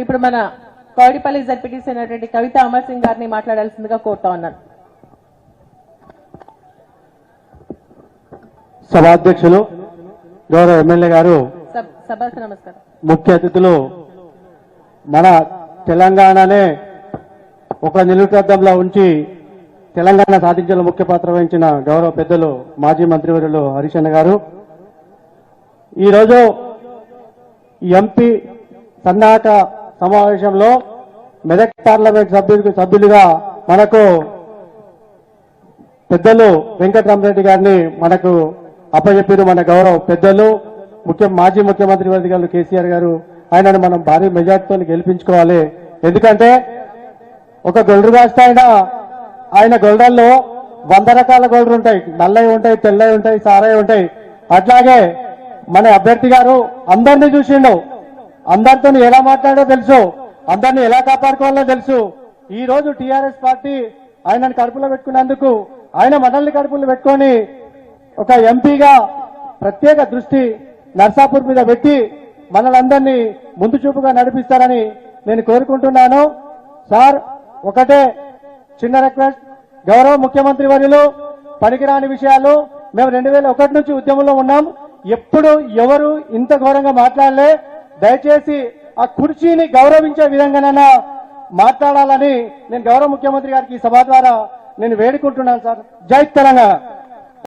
ఇప్పుడు మన కౌడిపల్లి జడ్పీటీసీ అయినటువంటి కవిత అమర్ సింగ్ గారిని మాట్లాడాల్సిందిగా కోరుతా ఉన్నాను. సభాధ్యక్షులు గౌరవ ఎమ్మెల్యే గారు సబ్- సభకు నమస్కారం. ముఖ్య అతిథులు మన తెలంగాణనే ఒక నిలుటద్దంలో ఉంచి తెలంగాణ సాధించడంలో ముఖ్య పాత్ర వహించిన గౌరవ పెద్దలు మాజీ మంత్రివర్యులు హరిశన్న గారు. ఈరోజు ఎంపీ సన్నాహక సమావేశంలో మెదక్ పార్లమెంట్ సభ్యులకు సభ్యులుగా మనకు పెద్దలు వెంకటరామరెడ్డి గారిని మనకు అప్పచెప్పారు మన గౌరవ పెద్దలు ముఖ్య మాజీ ముఖ్యమంత్రి వర్గాలు కేసీఆర్ గారు. ఆయనను మనం భారీ మెజార్టీతో గెలిపించుకోవాలి. ఎందుకంటే ఒక గొల్లు రాష్ట్ర ఆయన ఆయన గొల్లల్లో వంద రకాల గొల్లు ఉంటాయి. నల్లవి ఉంటాయి తెల్లవి ఉంటాయి సారాయి ఉంటాయి. అట్లాగే మన అభ్యర్థి గారు అందరినీ చూసిండు. అందరితో ఎలా మాట్లాడో తెలుసు. అందరిని ఎలా కాపాడుకోవాలో తెలుసు. ఈ రోజు టీఆర్ఎస్ పార్టీ ఆయనను కడుపులో పెట్టుకున్నందుకు ఆయన మనల్ని కడుపులో పెట్టుకొని ఒక ఎంపీగా ప్రత్యేక దృష్టి నర్సాపూర్ మీద పెట్టి మనలందరినీ ముందు చూపుగా నడిపిస్తారని నేను కోరుకుంటున్నాను. సార్ ఒకటే చిన్న రిక్వెస్ట్. గౌరవ ముఖ్యమంత్రి వర్యులు పనికిరాని విషయాలు. మేము రెండు వేల ఒకటి నుంచి ఉద్యమంలో ఉన్నాం. ఎప్పుడు ఎవరు ఇంత ఘోరంగా మాట్లాడలే. దయచేసి ఆ కుర్చీని గౌరవించే విధంగానైనా మాట్లాడాలని నేను గౌరవ ముఖ్యమంత్రి గారికి ఈ సభ ద్వారా నేను వేడుకుంటున్నాను సార్. జై తెలంగాణ.